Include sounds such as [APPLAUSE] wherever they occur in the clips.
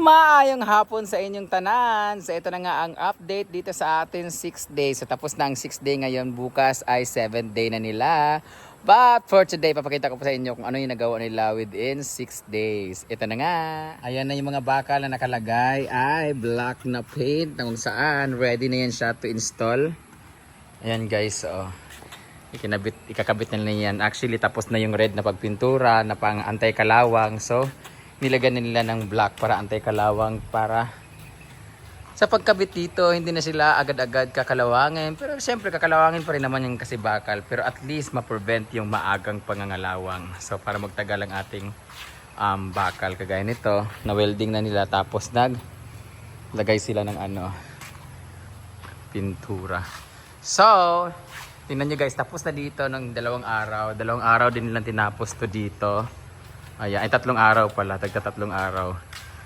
Maayong hapon sa inyong tanan. So ito na nga ang update dito sa atin 6 days. So tapos na ang 6 day ngayon. Bukas ay 7 day na nila. But for today, papakita ko pa sa inyo kung ano yung nagawa nila within 6 days. Ito na nga. Ayan na yung mga bakal na nakalagay ay black na paint na saan ready na yan siya to install. Ayan guys, oh. Ikinabit, ikakabit na yan. Actually, tapos na yung red na pagpintura na pang anti-kalawang. So, nilagyan nila ng black para anti-kalawang para sa pagkabit dito, hindi na sila agad-agad kakalawangin. Pero siyempre, kakalawangin pa rin naman yung kasi bakal. Pero at least ma-prevent yung maagang pangangalawang. So, para magtagal ang ating um, bakal. Kagaya nito, na-welding na nila. Tapos nag lagay sila ng ano, pintura. So, tingnan nyo guys, tapos na dito ng dalawang araw. Dalawang araw din nilang tinapos to dito. Ayan, ay tatlong araw pala, tagta tatlong araw.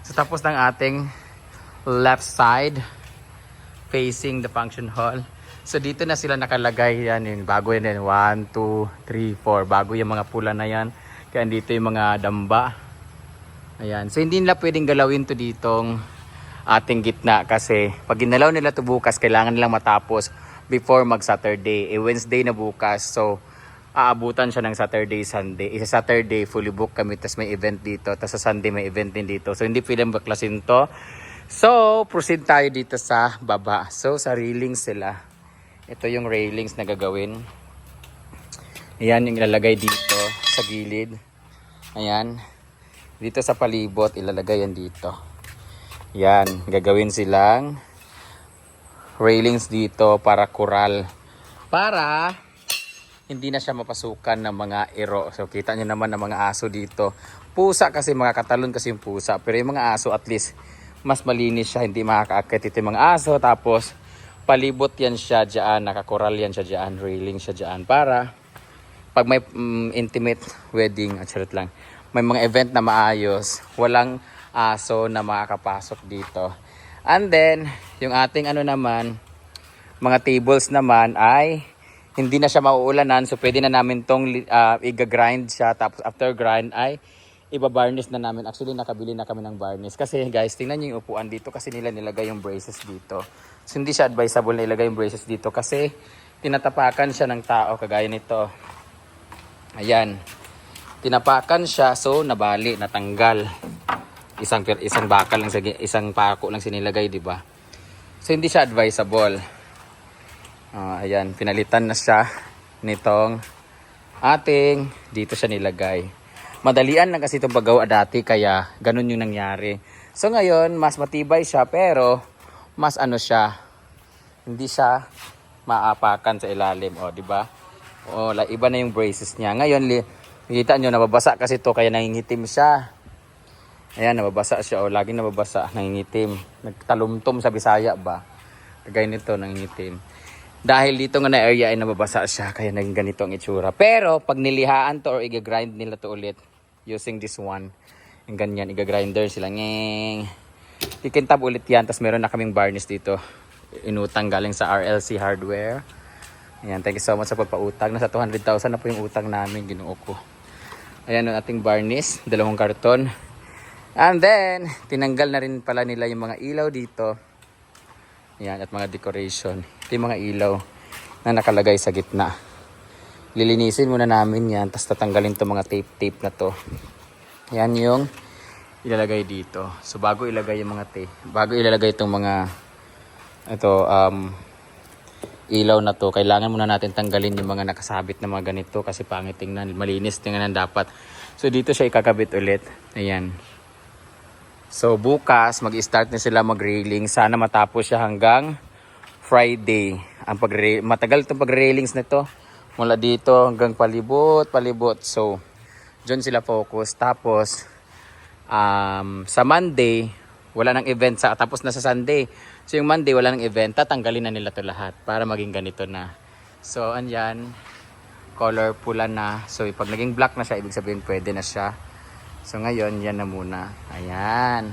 So tapos ng ating left side facing the function hall. So dito na sila nakalagay yan, yung bago yan din. 1, 2, 3, 4. Bago yung mga pula na yan. Kaya dito yung mga damba. Ayan. So hindi nila pwedeng galawin to ditong ating gitna kasi pag ginalaw nila to bukas, kailangan nilang matapos before mag Saturday. Eh Wednesday na bukas. So aabutan siya ng Saturday, Sunday. Isa Saturday, fully book kami, tapos may event dito. Tapos sa Sunday, may event din dito. So, hindi pwedeng baklasin to. So, proceed tayo dito sa baba. So, sa railings sila. Ito yung railings na gagawin. Ayan yung ilalagay dito sa gilid. Ayan. Dito sa palibot, ilalagay yan dito. Yan, gagawin silang railings dito para kural. Para hindi na siya mapasukan ng mga ero. So kita nyo naman ng mga aso dito. Pusa kasi mga katalon kasi yung pusa. Pero yung mga aso at least mas malinis siya. Hindi makakaakit ito yung mga aso. Tapos palibot yan siya dyan. Nakakoral yan siya dyan. Railing siya dyan. Para pag may mm, intimate wedding, at charot lang, may mga event na maayos, walang aso na makakapasok dito. And then, yung ating ano naman, mga tables naman ay hindi na siya mauulanan so pwede na namin tong uh, i-grind siya tapos after grind ay iba-varnish na namin. Actually nakabili na kami ng varnish kasi guys tingnan niyo yung upuan dito kasi nila nilagay yung braces dito. So hindi siya advisable na ilagay yung braces dito kasi tinatapakan siya ng tao kagaya nito. Ayan. Tinapakan siya so nabali, natanggal. Isang isang bakal lang sa isang pako lang sinilagay, di ba? So hindi siya advisable. Ah, ayan, pinalitan na siya nitong ating dito siya nilagay. Madalian lang kasi itong paggawa dati kaya ganun yung nangyari. So ngayon, mas matibay siya pero mas ano siya, hindi siya maapakan sa ilalim, o di ba? O, la- iba na yung braces niya. Ngayon, li, kita nyo, nababasa kasi to kaya nangingitim siya. Ayan, nababasa siya. O, laging nababasa, nangingitim. Nagtalumtom sa Bisaya ba? Kagaya nito, nangingitim. Dahil dito nga na area ay nababasa siya, kaya naging ganito ang itsura. Pero, pag nilihaan to or i-grind nila to ulit, using this one, yung ganyan, i-grinder sila. Ngeng. Ikintab ulit yan, tapos meron na kaming varnish dito. Inutang galing sa RLC Hardware. Ayan, thank you so much sa pagpautang. Nasa 200,000 na po yung utang namin, ginuo ko. Ayan ang ating varnish, dalawang karton. And then, tinanggal na rin pala nila yung mga ilaw dito. Ayan, at mga decoration. Ito yung mga ilaw na nakalagay sa gitna. Lilinisin muna namin yan, tapos tatanggalin to mga tape-tape na to. Yan yung ilalagay dito. So, bago ilagay yung mga tape, bago ilalagay itong mga, ito, um, ilaw na to, kailangan muna natin tanggalin yung mga nakasabit na mga ganito kasi pangit tingnan, malinis tingnan dapat. So, dito siya ikakabit ulit. Ayan. So bukas mag-start na sila mag-railing. Sana matapos siya hanggang Friday. Ang pag matagal itong pag-railings na to. Mula dito hanggang palibot, palibot. So diyan sila focus. Tapos um, sa Monday wala nang event sa tapos na sa Sunday. So yung Monday wala nang event, tatanggalin na nila to lahat para maging ganito na. So andyan color pula na. So pag naging black na siya, ibig sabihin pwede na siya. So ngayon, yan na muna. Ayan.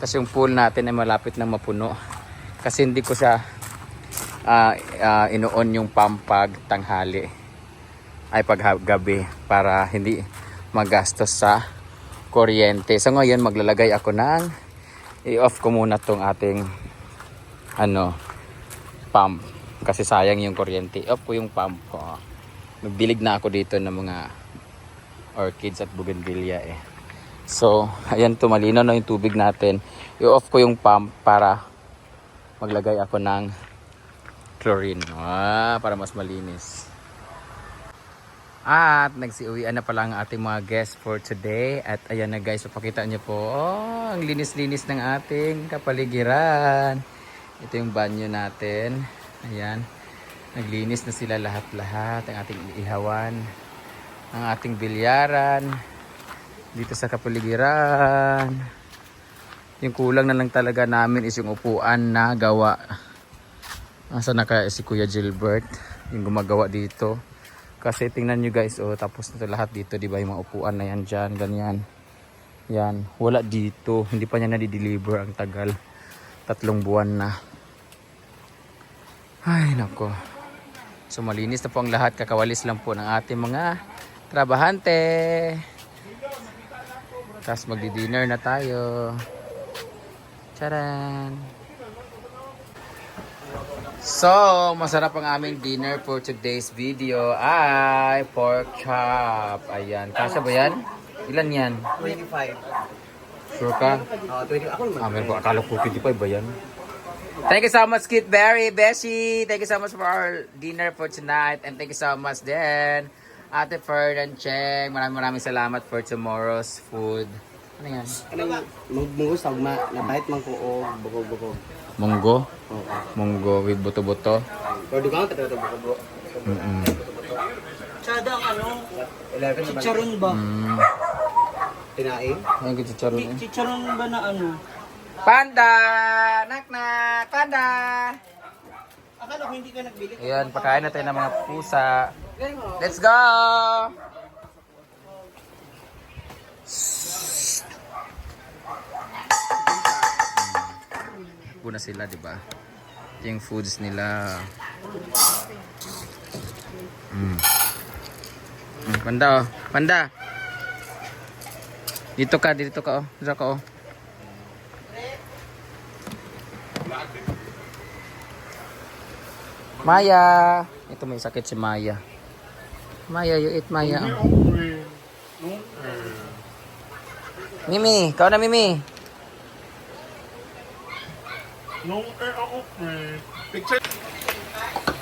Tapos yung pool natin ay malapit na mapuno. Kasi hindi ko siya uh, uh, inuon yung pampag tanghali. Ay paggabi para hindi magastos sa kuryente. So ngayon maglalagay ako ng i-off ko muna tong ating ano pump kasi sayang yung kuryente. I-off ko yung pump ko. Nagdilig na ako dito ng mga orchids at bougainvillea eh. So, ayan tumalino na yung tubig natin. I-off ko yung pump para maglagay ako ng chlorine. Ah, para mas malinis. At nagsiuwian na pala ang ating mga guests for today. At ayan na guys, papakita niyo po. Oh, ang linis-linis ng ating kapaligiran. Ito yung banyo natin. Ayan. Naglinis na sila lahat-lahat. Ang ating ihawan. Ang ating bilyaran. Dito sa kapaligiran. Yung kulang na lang talaga namin is yung upuan na gawa. Asa na kaya si Kuya Gilbert? Yung gumagawa dito. Kasi tingnan nyo guys, oh, tapos na lahat dito, di ba? Yung mga upuan na yan dyan, ganyan. Yan, wala dito. Hindi pa niya nadi-deliver ang tagal. Tatlong buwan na. Ay, nako. So malinis na po ang lahat. Kakawalis lang po ng ating mga trabahante. Tapos magdi-dinner na tayo. Charan! So, masarap ang aming dinner for today's video ay pork chop. Ayan. Kasya ba yan? Ilan yan? 25. Sure ka? Oh, 20. Ako naman. Ah, meron ko. Akala ko 25 ba yan? Thank you so much, Kit Berry, Beshi. Thank you so much for our dinner for tonight. And thank you so much din, Ate Ferd and Cheng. Maraming maraming salamat for tomorrow's food. Ano yan? Kanang munggo sa ugma, nabait man ko o bukog-bukog. Munggo? Oo. Munggo with buto-buto? Pero di ka tayo bukog-bukog. Mm-mm. Tsada ang ano, 11 naman. chicharon ba? Mm. Tinaing. Ayun, chicharon eh. Chicharon ba na ano? Panda! Nak-nak! Panda! Akala ko hindi ka nagbili. Ayan, pakain na tayo ng mga pusa. Let's go! Puna sila, di ba? Yung foods nila. Mm. Mm, Panda, oh. Panda! Dito ka, dito ka, oh. Dito ka, oh. Maya! Ito may sakit si Maya. Maya, you eat Maya. Mimi, kau na Mimi.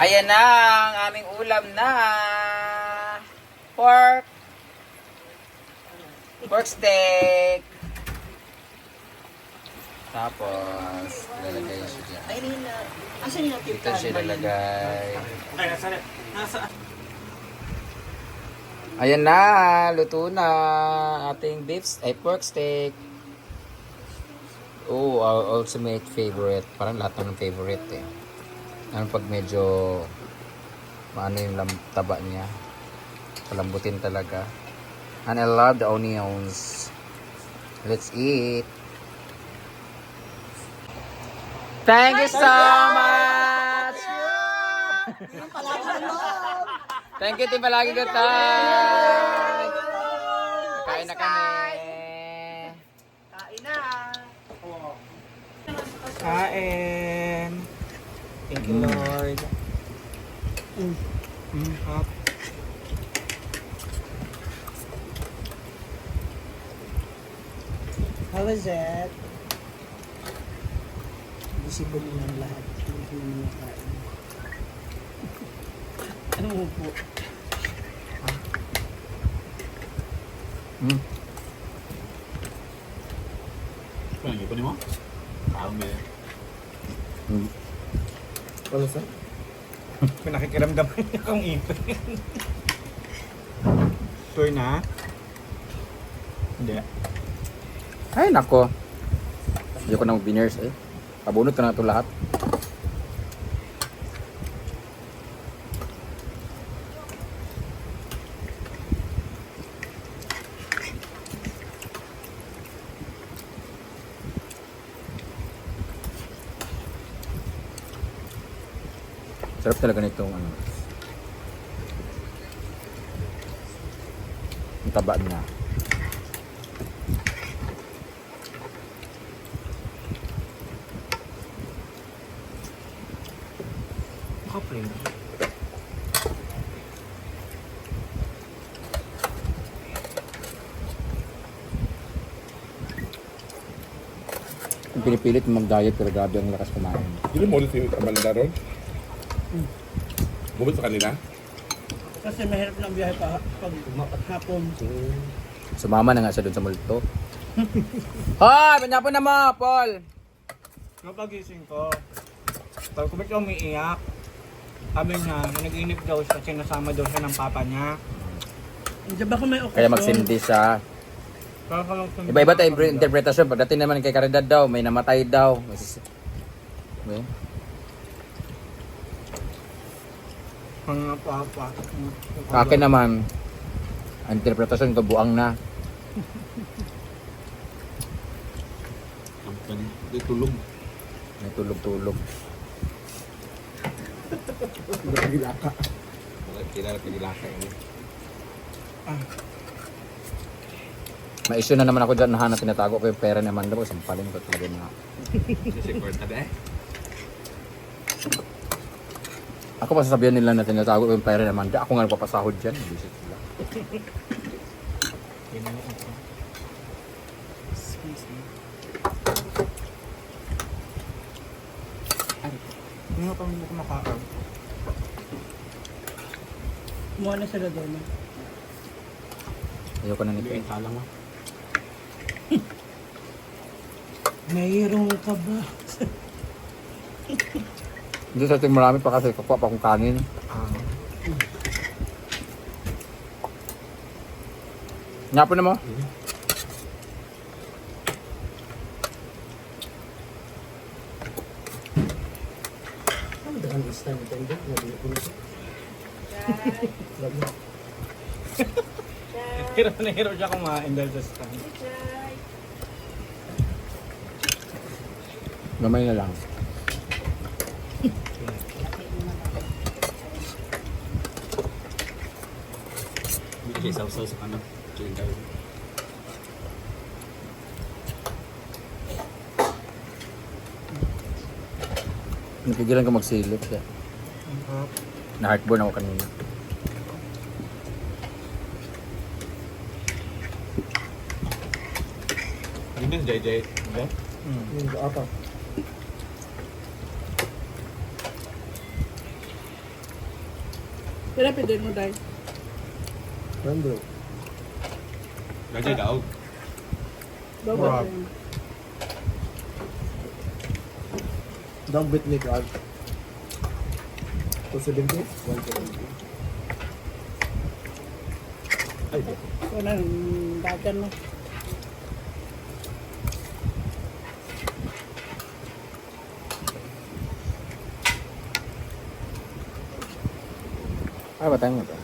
Ayan na ang aming ulam na pork pork steak. Tapos, lalagay siya dyan. Ay, nila. Asan yung Dito siya lalagay. Ay, nasa, nasa, Ayan na, luto na ating beef, ay pork steak. Oh, our ultimate favorite. Parang lahat ng favorite eh. Ano pag medyo maano yung lam, taba niya. Palambutin talaga. And I love the onions. Let's eat. Thank you so much! Thank you, [LAUGHS] Team Palagi Gutay! Kain na kami. Kain. Thank you, Mm. Lord. Mm. Mm, hot. How was it? Visible ng lahat. Hindi mo nakain. Ano mo po? Mm. Ano pa mo? Kami. Mm. Ano sa? Kung nakikiramdam akong ipin. [LAUGHS] Sure na? Hindi. Ay, nako. Hindi ko na mag-winners eh. Pabunot ko na ito lahat. Sarap talaga nitong ano. Ang taba na. Makaplain. Pinipilit mag-diet pero grabe ang lakas kumain. Hindi mo ulit yung tamalaron? Ron? Bumit sa kanila? Kasi mahirap ng biyahe pa pag hapon. Sumama na nga siya dun sa multo. [LAUGHS] Hoy! Panyapon na mo, Paul! Napagising ko. Pag kumit ko umiiyak, sabi niya, nag-inip daw siya, sinasama daw siya ng papa niya. Hindi ba kung may okasyon? Kaya magsindi siya. Iba-iba tayo interpretasyon. Pagdating naman kay Caridad daw, may namatay daw. Okay. Mga papa. Sa akin naman, ang interpretasyon ko buang na. Ang tulog. May tulog-tulog. Wala kilala pinilaka yun. May issue na naman ako dyan na tinatago ko yung pera ni Amanda ko. Sampalin ko talaga na. Kasi kwarta na eh. Ako pa sasabihan nila na tinatago ko yung pera ni Amanda. Ako nga nagpapasahod dyan. Visit sila. Ano pa hindi ko makakaw? Kumuha na sila doon. eh. Ayoko na Hindi nito. yung salang mo. Mayroong ka ba? Hindi sa ating marami pa kasi kakuha pa akong kanin. Nga po na mo. Nito. Hiro na hiro siya kumain dahil sa stand. Gamay na lang. Kayo sausaw sa kanan. Chicken kayo. Napigilan ko magsilip. Kaya na-heartburn ako kanina. Hindi din, JJ. Hindi? Yung apa. Pero pwede mo dahil. Nandro. JJ daw. Daw Dog bit ni God. 270? 170. Ay, di. Wala nang dagan mo. Ay, batang mo to.